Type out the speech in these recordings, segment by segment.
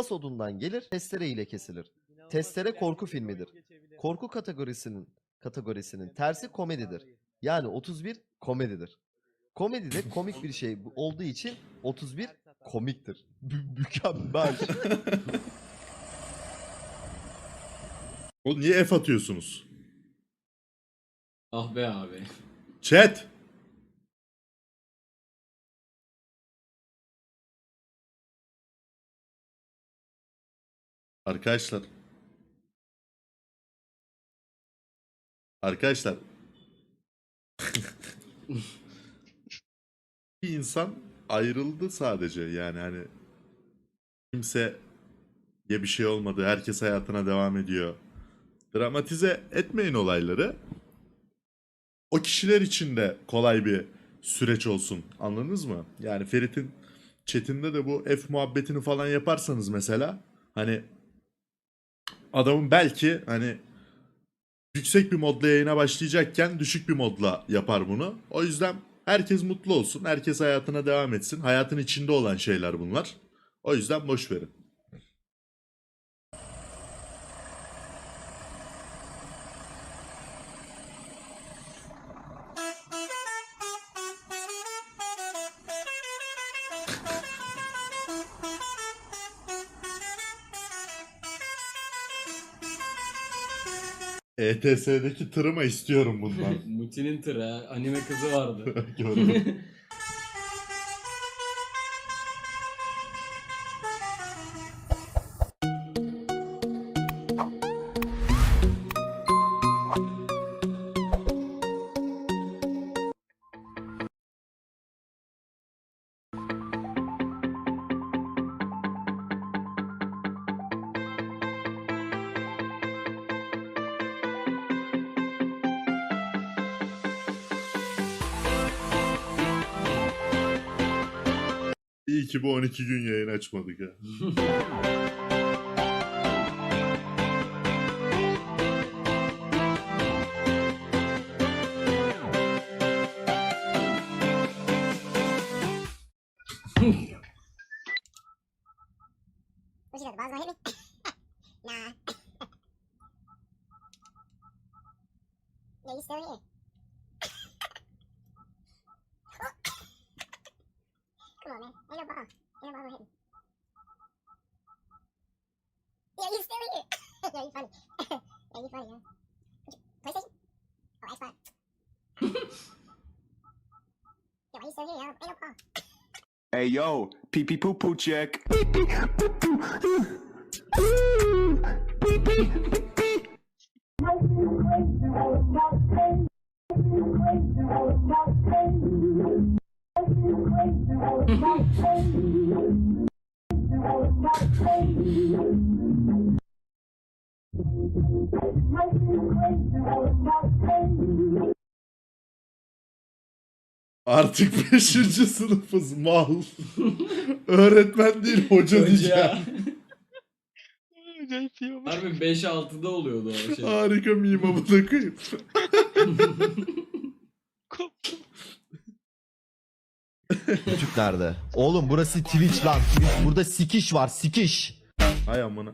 Pas odundan gelir, testere ile kesilir. Testere korku filmidir. Korku kategorisinin kategorisinin tersi komedidir. Yani 31 komedidir. Komedide komik bir şey olduğu için 31 komiktir. Mü- Mükemmel. O niye F atıyorsunuz? Ah be abi. Chat. Arkadaşlar. Arkadaşlar. bir insan ayrıldı sadece yani hani kimse ya bir şey olmadı herkes hayatına devam ediyor. Dramatize etmeyin olayları o kişiler için de kolay bir süreç olsun. Anladınız mı? Yani Ferit'in chatinde de bu F muhabbetini falan yaparsanız mesela hani adamın belki hani yüksek bir modla yayına başlayacakken düşük bir modla yapar bunu. O yüzden herkes mutlu olsun. Herkes hayatına devam etsin. Hayatın içinde olan şeyler bunlar. O yüzden boş verin. ETS'deki tırıma istiyorum bundan. Muti'nin tırı ha. Anime kızı vardı. Gördüm. ki bu 12 gün yayın açmadık ha. Yeah, you still here? Yeah, you funny. Yeah, you funny, huh? PlayStation? Oh, Xbox. yo, you still here, yo? Ain't no call. Hey yo, pee pee poo poo check. Pee pee poo poo. Pee pee pee pee. You. Artık 5. sınıfız mal. Öğretmen değil hoca diyeceğim. Hoca. Harbi 5-6'da oluyordu o şey. Harika meme amına koyayım. Küçük nerede? Oğlum burası Twitch lan. Twitch. Burada sikiş var sikiş. Hay amına.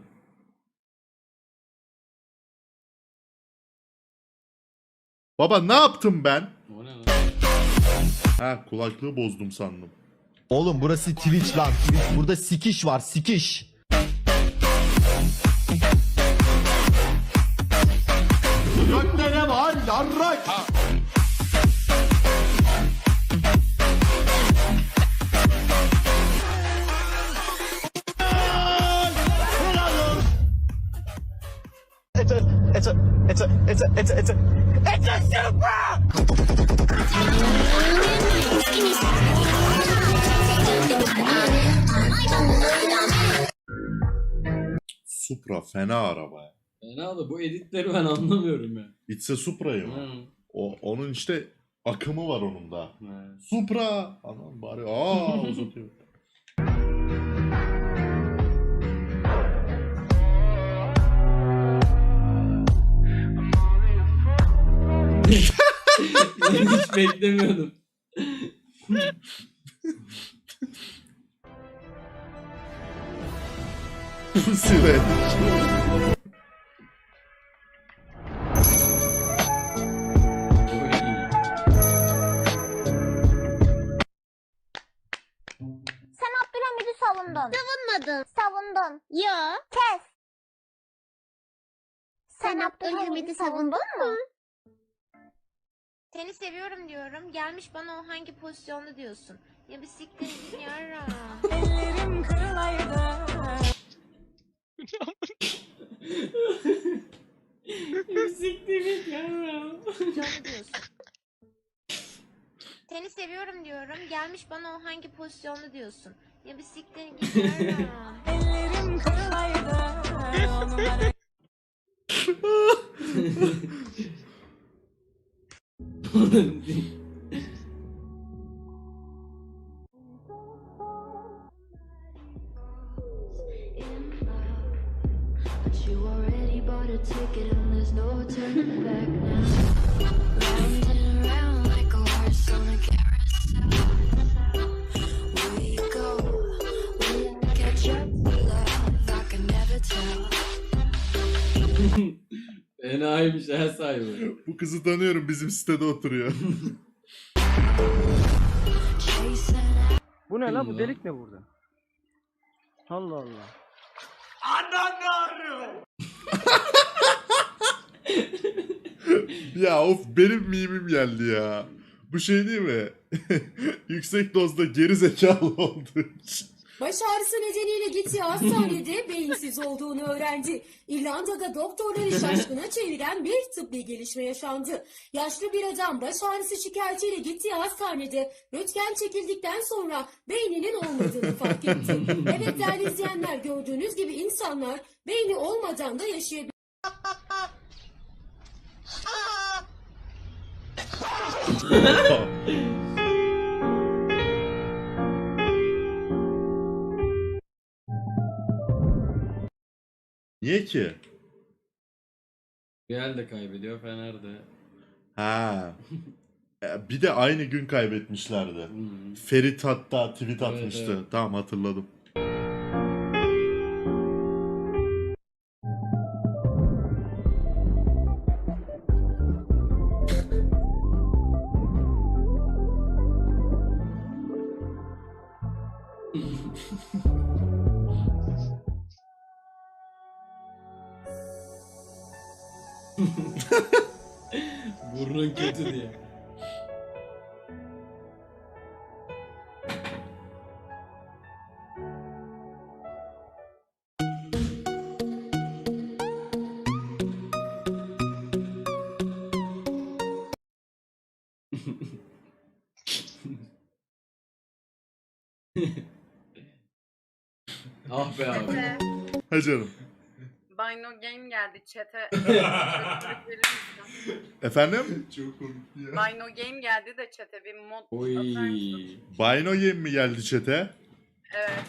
Baba ne yaptım ben? O ne lan? Ha kulaklığı bozdum sandım. Oğlum burası Twitch lan. Twitch. Burada sikiş var sikiş. Gökte ne var yarrak? It's a, it's a, it's a, it's a, it's a, Supra fena araba ya. Fena da bu editleri ben anlamıyorum ya. It's a Supra'yı mı? Hı. O, onun işte akımı var onun da. Hı. Supra! Anam bari aa uzatıyor. Hiç beklemiyordum. Oy. Sen Abdülhamid'i savundun. Savunmadın. Savundun. Yo. Kes. Sen Abdülhamid'i savundun mu? Seni seviyorum diyorum. Gelmiş bana o hangi pozisyonda diyorsun. Ya bir siktir yara. Siktir git diyorsun. Seni seviyorum diyorum. Gelmiş bana o hangi pozisyonda diyorsun. Ya bir siktir git yara. But Enayiymiş her sahibi. Bu kızı tanıyorum bizim sitede oturuyor. Bu ne la Kim bu delik ne burada? Allah Allah. ya of benim mimim geldi ya. Bu şey değil mi? Yüksek dozda geri zekalı olduğu için. Baş ağrısı nedeniyle gittiği hastanede beyinsiz olduğunu öğrendi. İrlanda'da doktorları şaşkına çeviren bir tıbbi gelişme yaşandı. Yaşlı bir adam baş ağrısı şikayetiyle gittiği hastanede röntgen çekildikten sonra beyninin olmadığını fark etti. Evet değerli izleyenler gördüğünüz gibi insanlar beyni olmadan da yaşayabilir. Niye ki? Real de kaybediyor Fener de. Ha. E, Bir de aynı gün kaybetmişlerdi. Hmm. Ferit hatta tweet atmıştı. evet. Tamam hatırladım. Burnun kötü diye. ah be abi. Ha canım. Bino Game geldi chat'e. Efendim? Çok komik ya. Bino Game geldi de chat'e bir mod Oy. atar mısın? Bino Game mi geldi chat'e? Evet.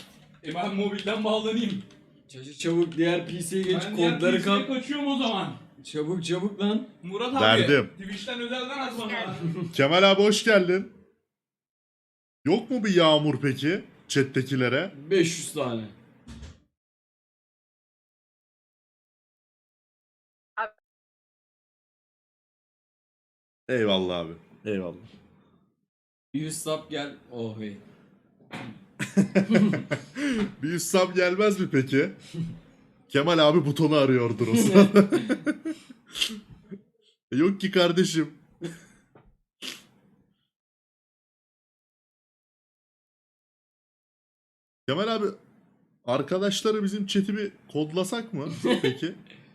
E ben mobilden bağlanayım. Çabuk çabuk diğer PC'ye geç ben diğer kodları PC'ye kap. kaçıyorum o zaman. Çabuk çabuk lan. Murat abi. Verdim. Twitch'ten özelden at bana. Kemal abi hoş geldin. Yok mu bir yağmur peki? Chat'tekilere. 500 tane. Eyvallah abi. Eyvallah. 100 sap gel. Oh hey. bir üst sub gelmez mi peki? Kemal abi butonu arıyordur o sırada. Yok ki kardeşim. Kemal abi arkadaşları bizim chat'i bir kodlasak mı peki?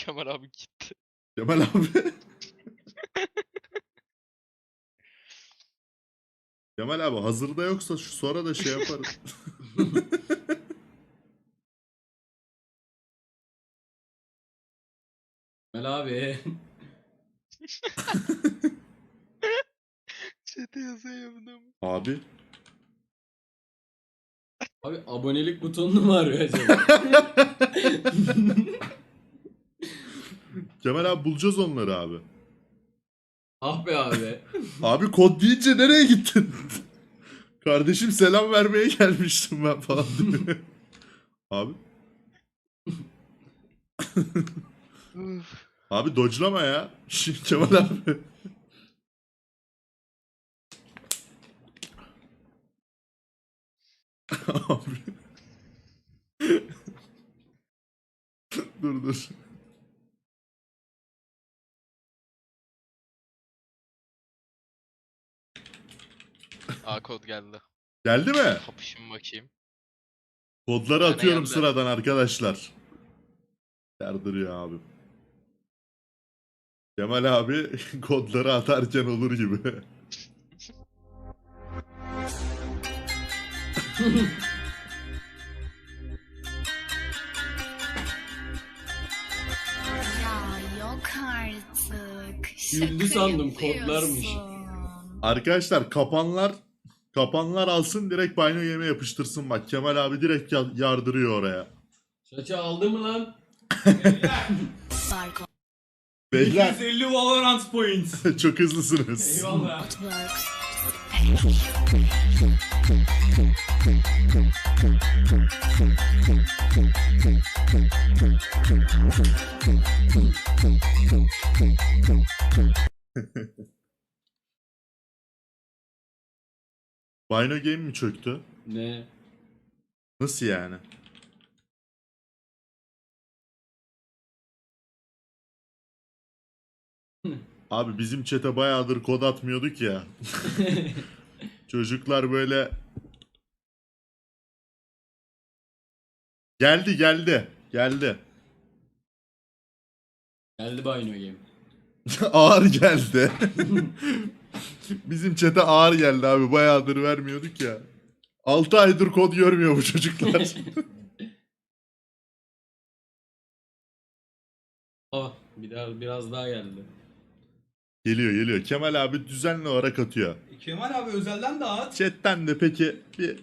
Kemal abi gitti. Kemal abi. Kemal abi hazırda yoksa şu sonra da şey yaparız. Mel abi. Yazayım bunu. abi. Abi abonelik butonunu mu arıyor acaba? Kemal abi bulacağız onları abi. Ah be abi. Abi kod deyince nereye gittin? Kardeşim selam vermeye gelmiştim ben falan diyor. Abi. abi dodge'lama ya. Şş, Kemal abi. abi. dur dur. A kod geldi. Geldi mi? Kapışın bakayım. Kodları Bana atıyorum geldi. sıradan arkadaşlar. Yardırıyor abi. Kemal abi kodları atarken olur gibi. Ya yok artık. Güldü sandım kodlarmış. Arkadaşlar kapanlar kapanlar alsın direkt banyo yeme yapıştırsın bak. Kemal abi direkt ya- yardırıyor oraya. Şaça aldı mı lan? Beyler 250 Valorant points. çok hızlısınız. Eyvallah. Banyo game mi çöktü? Ne? Nasıl yani? Abi bizim çete bayağıdır kod atmıyorduk ya. Çocuklar böyle Geldi geldi. Geldi. Geldi Bino Game. ağır geldi. Bizim çete ağır geldi abi. Bayağıdır vermiyorduk ya. 6 aydır kod görmüyor bu çocuklar. Ah bir daha, biraz daha geldi. geliyor geliyor. Kemal abi düzenli olarak atıyor. Kemal abi özelden dağıt. Chat'ten de peki bir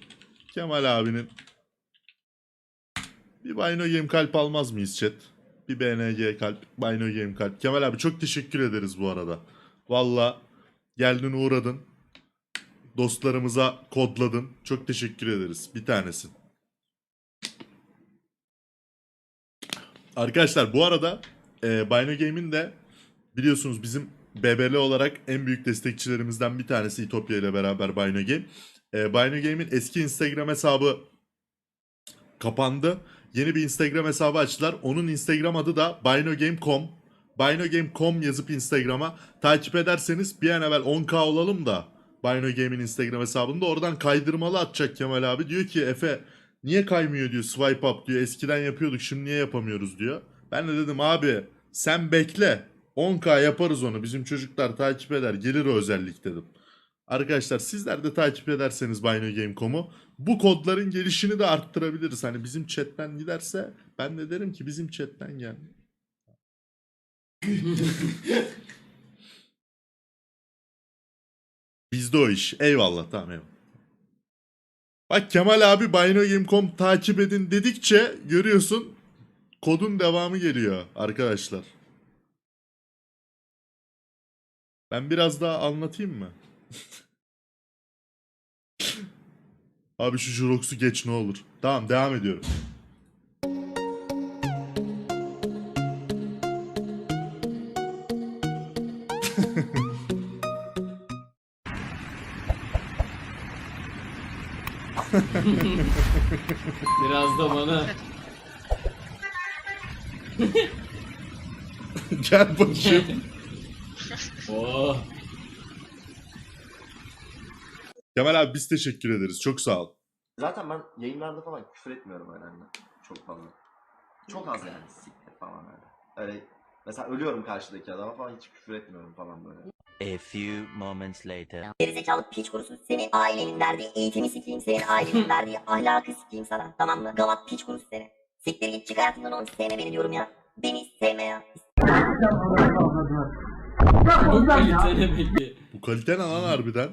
Kemal abinin bir Bino Game kalp almaz mıyız chat? Bir BNG kalp, Bino Game kalp. Kemal abi çok teşekkür ederiz bu arada. Valla geldin uğradın. Dostlarımıza kodladın. Çok teşekkür ederiz. Bir tanesin. Arkadaşlar bu arada e, Bino Game'in de biliyorsunuz bizim BBL olarak en büyük destekçilerimizden bir tanesi İtopya ile beraber Bino Game. E, Bino Game'in eski Instagram hesabı kapandı. Yeni bir Instagram hesabı açtılar. Onun Instagram adı da binogame.com. Binogame.com yazıp Instagram'a takip ederseniz bir an evvel 10k olalım da Bino Game'in Instagram hesabında oradan kaydırmalı atacak Kemal abi. Diyor ki Efe niye kaymıyor diyor swipe up diyor. Eskiden yapıyorduk şimdi niye yapamıyoruz diyor. Ben de dedim abi sen bekle 10k yaparız onu bizim çocuklar takip eder gelir o özellik dedim. Arkadaşlar sizler de takip ederseniz binogame.com'u bu kodların gelişini de arttırabiliriz. Hani bizim chatten giderse ben de derim ki bizim chatten gel. Bizde o iş. Eyvallah tamam eyvallah. Bak Kemal abi binogame.com takip edin dedikçe görüyorsun kodun devamı geliyor arkadaşlar. Ben biraz daha anlatayım mı? Abi şu Jurox'u geç ne olur. Tamam devam ediyorum. Biraz da bana. Gel bakayım. Oh. Kemal abi biz teşekkür ederiz. Çok sağ ol. Zaten ben yayınlarda falan küfür etmiyorum hani. Çok fazla. Çok az yani siktir falan öyle. Öyle mesela ölüyorum karşıdaki adama falan hiç küfür etmiyorum falan böyle. A few moments later. Gerizekalı piç kurusu senin ailenin verdiği eğitimi sikeyim senin ailenin verdiği ahlakı sikeyim sana tamam mı? Gavat piç kurusu seni. Siktir git çık hayatımdan onu sevme beni diyorum ya. Beni sevme ya. Bu kalitene peki. Bu kalite ne lan harbiden?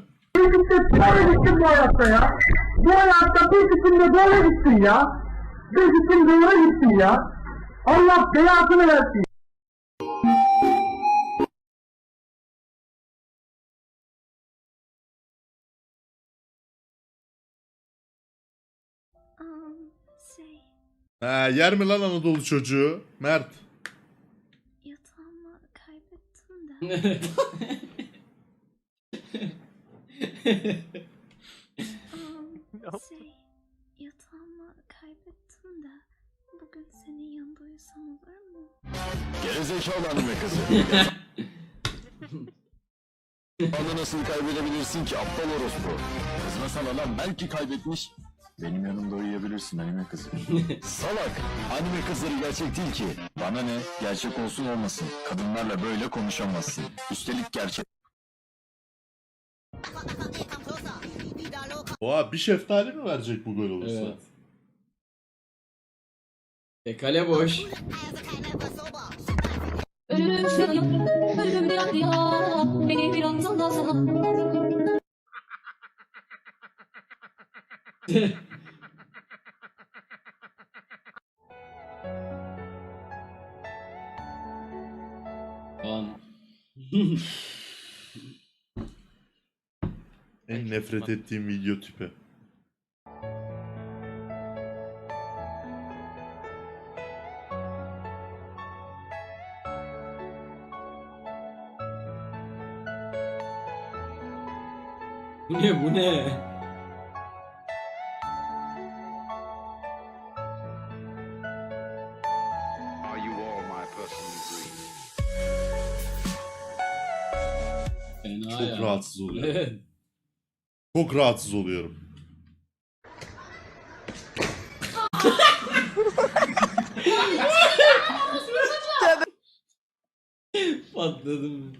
bu hayatta ya. Bu hayatta bir kısım da doğru gitsin ya. Bir kısım doğru gitsin ya. Allah belasını versin. Ha, yer mi lan Anadolu çocuğu? Mert. yatağımı kaybettim de. Um, şey, yatağımı kaybettim de. Bugün senin yanında uyusam olur mu? Gerizekalı anime kızı. Onu nasıl kaybedebilirsin ki aptal orospu? Kızmasana lan belki kaybetmiş. Benim yanımda uyuyabilirsin anime kızı. Salak! Anime kızları gerçek değil ki. Bana ne? Gerçek olsun olmasın. Kadınlarla böyle konuşamazsın. Üstelik gerçek. Oha bir şeftali mi verecek bu gol olursa? Evet. E kale boş. Ölüm şadım, ölüm bir an ya. Beni bir an sana sana. Lan. En nefret ettiğim video tipi. Bu ne bu ne? Rahatsız oluyorum. Evet. Çok rahatsız oluyorum. Patladım.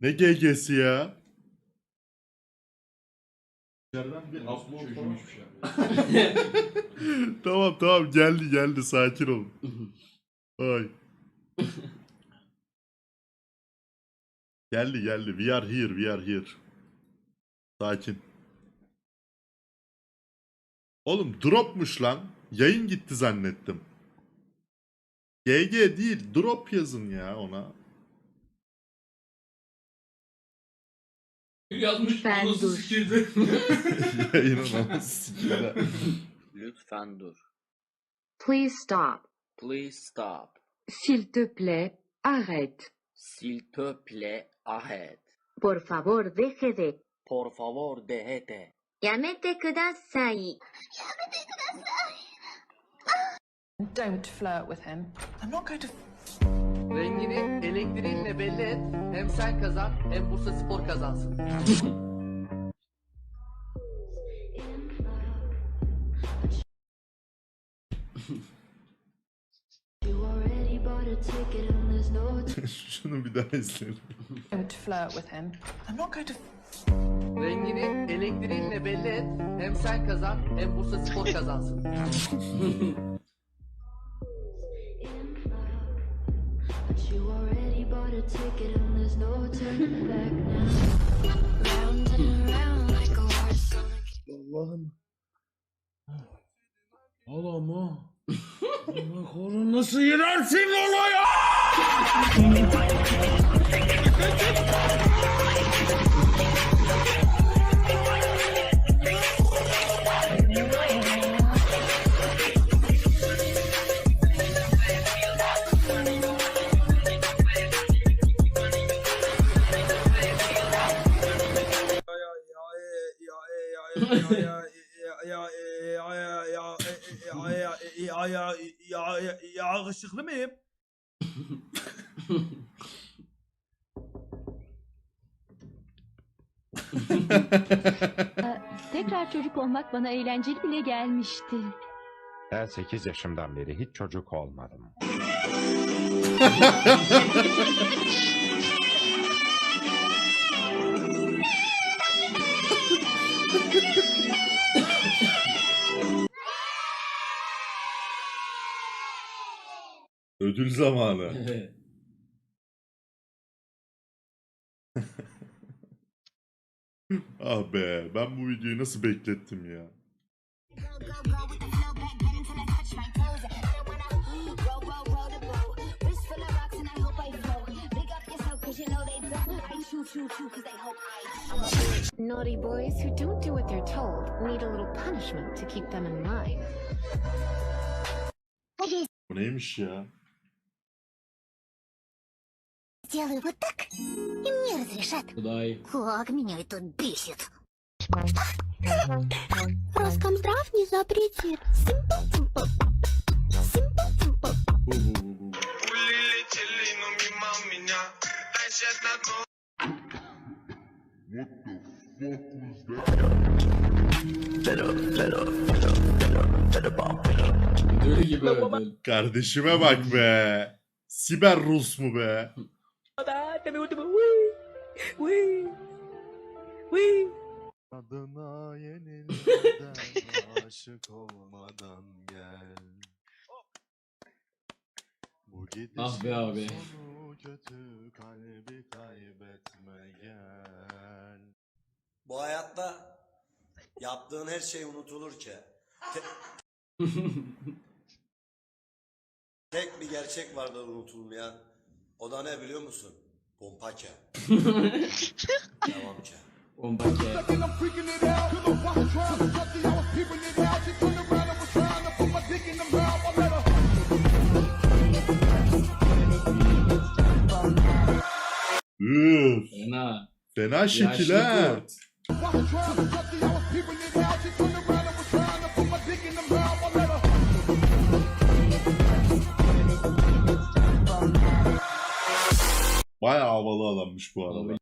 Ne GG'si ya? tamam tamam geldi geldi sakin olun. Ay. geldi geldi. We are here, we are here. Sakin. Oğlum dropmuş lan. Yayın gitti zannettim. GG değil, drop yazın ya ona. Yazmış ben nasıl sikirdi. Lütfen dur. Please stop. Please stop. S'il te plaît, arrête. S'il te plaît, arrête. Por favor, deje de. Por favor, deje de. Yamete kudasai. Yamete kudasai. Don't flirt with him. I'm not going to Rengini elektriğinle belli et. Hem sen kazan hem Bursa Spor kazansın. Şunu bir daha izleyelim. Don't flirt with him. I'm not going to Rengini elektriğinle belli et. Hem sen kazan hem Bursa Spor kazansın. a Allah'ım. Allah'ım Allah korun nasıl girersin olaya? Yakışıklı mıyım? Tekrar çocuk olmak bana eğlenceli bile gelmişti. Ben 8 yaşımdan beri hiç çocuk olmadım. Ödül zamanı. ah be ben bu videoyu nasıl beklettim ya. Naughty boys who don't do what they're told need a little punishment to keep them in line. Bu neymiş ya? сделаю вот так, и мне разрешат. Дай. Как меня это бесит. Роскомздрав не запретит. Пули летели, но мимо меня. Тащат на Kardeşime bak be. Siber Rus mu be? Adına yenilmeden aşık olmadan gel. Bu gidişin Ah be abi. sonu kötü kalbi kaybetme gel. Bu hayatta yaptığın her şey unutulur ki. Te- Tek bir gerçek vardır unutulmayan. O da ne biliyor musun? Devam ki. Bombake. Üf. Fena. Fena şekil ha. Bayağı havalı adammış bu arada.